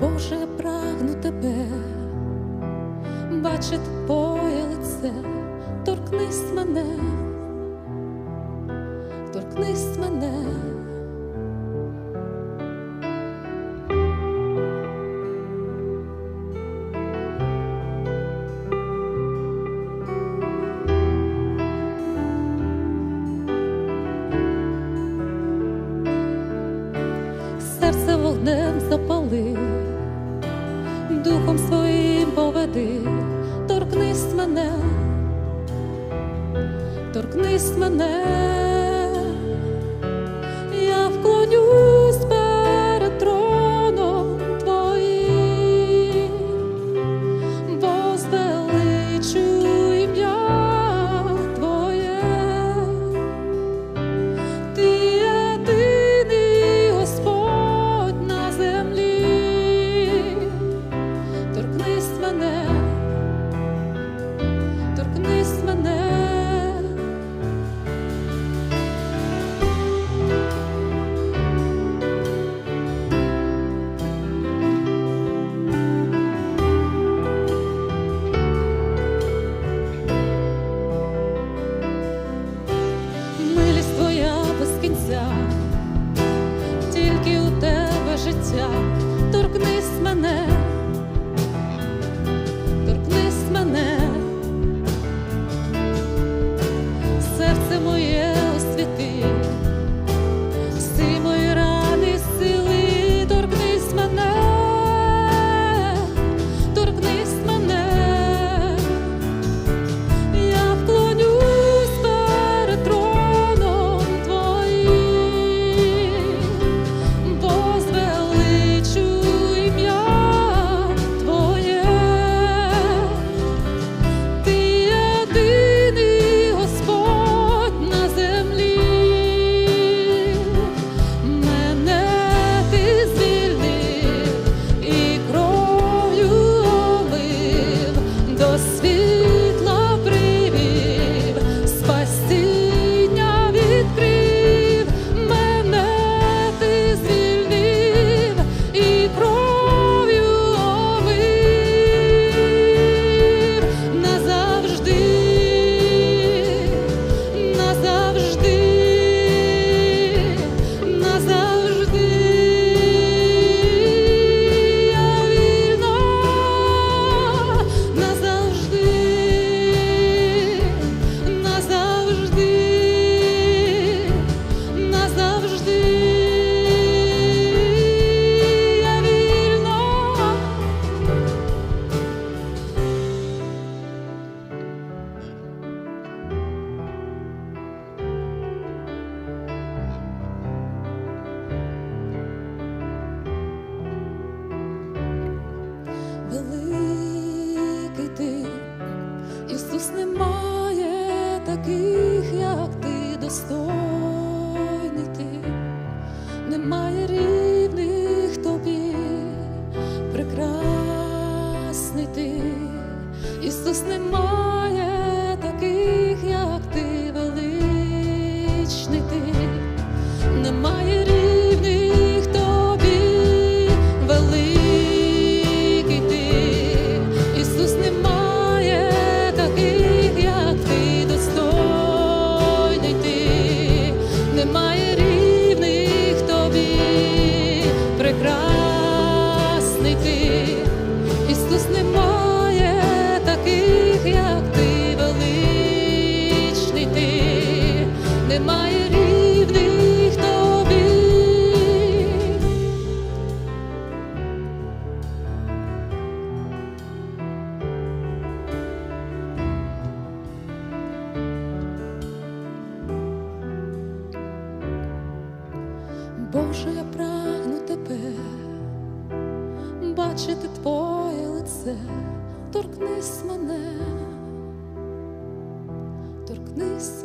Боже, прагну тебе, бачить твоє лице, торкнись мене, торкнись. таких, як ти, достойний ти, немає рівних тобі, прекрасний ти, Ісус немає. немає рівних тобі. Боже, я прагну тебе, бачити твоє лице, торкнись мене. Торкнись